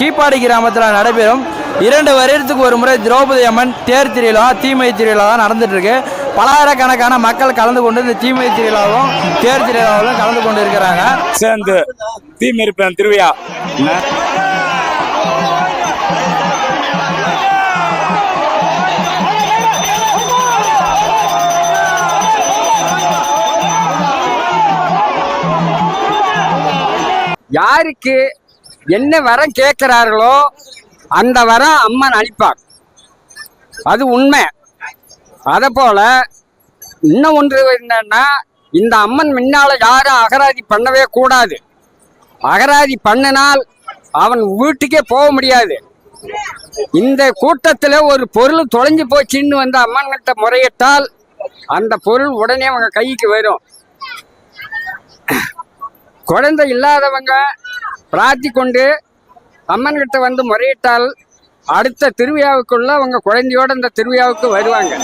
கீப்பாடி கிராமத்தில் நடைபெறும் இரண்டு வருடத்துக்கு ஒரு முறை திரௌபதி அம்மன் தேர் திருவிழா தீமை திருவிழா தான் நடந்துட்டு இருக்கு பலாயிரக்கணக்கான மக்கள் கலந்து கொண்டு இந்த தீமை திருவிழாவும் தேர் திருவிழாவிலும் கலந்து கொண்டு இருக்கிறாங்க சேர்ந்து தீமிருப்பேன் திருவிழா. யாருக்கு என்ன வரம் கேட்கிறார்களோ அந்த வரம் அம்மன் அளிப்பார். அது உண்மை. அதை போல இன்னும் ஒன்று என்னன்னா இந்த அம்மன் முன்னால யாரும் அகராதி பண்ணவே கூடாது. அகராதி பண்ணினால் அவன் வீட்டுக்கே போக முடியாது. இந்த கூட்டத்தில் ஒரு பொருள் தொலைஞ்சு போச்சுன்னு வந்து அம்மன் கிட்ட முறையிட்டால் அந்த பொருள் உடனே அவங்க கைக்கு வரும். குழந்தை இல்லாதவங்க பிரார்த்திக்கொண்டு அம்மன் கிட்ட வந்து முறையிட்டால் அடுத்த திருவிழாவுக்குள்ள அவங்க குழந்தையோட இந்த திருவிழாவுக்கு வருவாங்க.